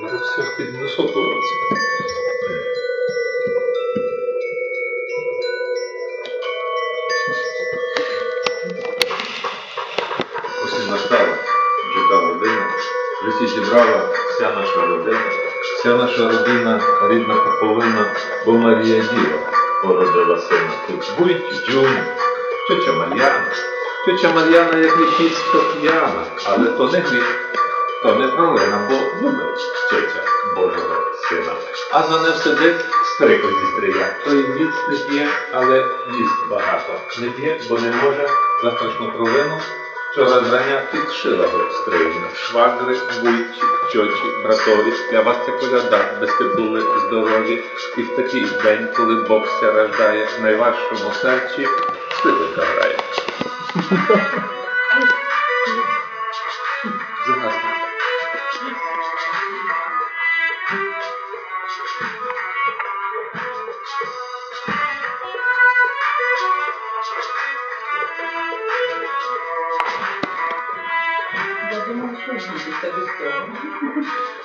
Це під високу році. Ось і настала вже та година. Всі зібрала вся наша родина. Вся наша родина, рідна поповина, бо Марія Діва породила сина. Тут Буйт, Джун, тьотя Мар'яна. Тьотя Мар'яна, як вічіцько п'яна, але то не гріх, то не провина, бо любить. А за ним сидить стрико зі стрия. Той міц не п'є, але їсть багато. Не п'є, бо не може за страшну провину. Вчора зрання підшила го стрижня. Швагри, вуйчі, чочі, братові. Для вас це коляда, без ти були здорові. І в такий день, коли Бог ся рождає, в найважчому серці скрипка грає.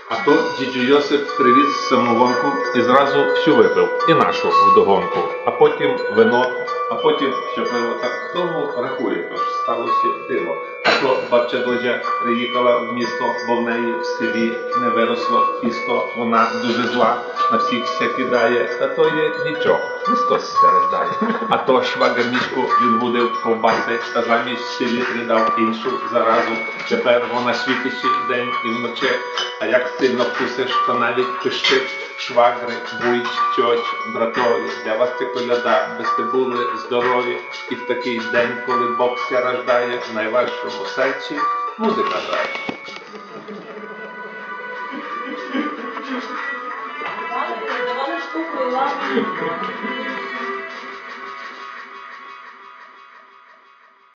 А то дідю Йосип привіз самогонку і зразу всю випив, і нашу вдогонку, а потім вино, а потім ще пиво. Так хто рахує, тож сталося диво. А то бабця Додя приїхала в місто, бо в неї в селі не виросло тісто, вона дуже зла, на всіх все кидає, та то є нічого, Христос все рождає. А то швагер мішку будив ковбаси, та замість селі дав іншу заразу. Тепер вона світить день і вночі, а як сильно вкусиш, то навіть пищить швагри, буйч, тьоть, братові. Для вас це коляда, без ти були здорові. І в такий день, коли Бог ся рождає, в найважчому серці музика грає. Штуку і.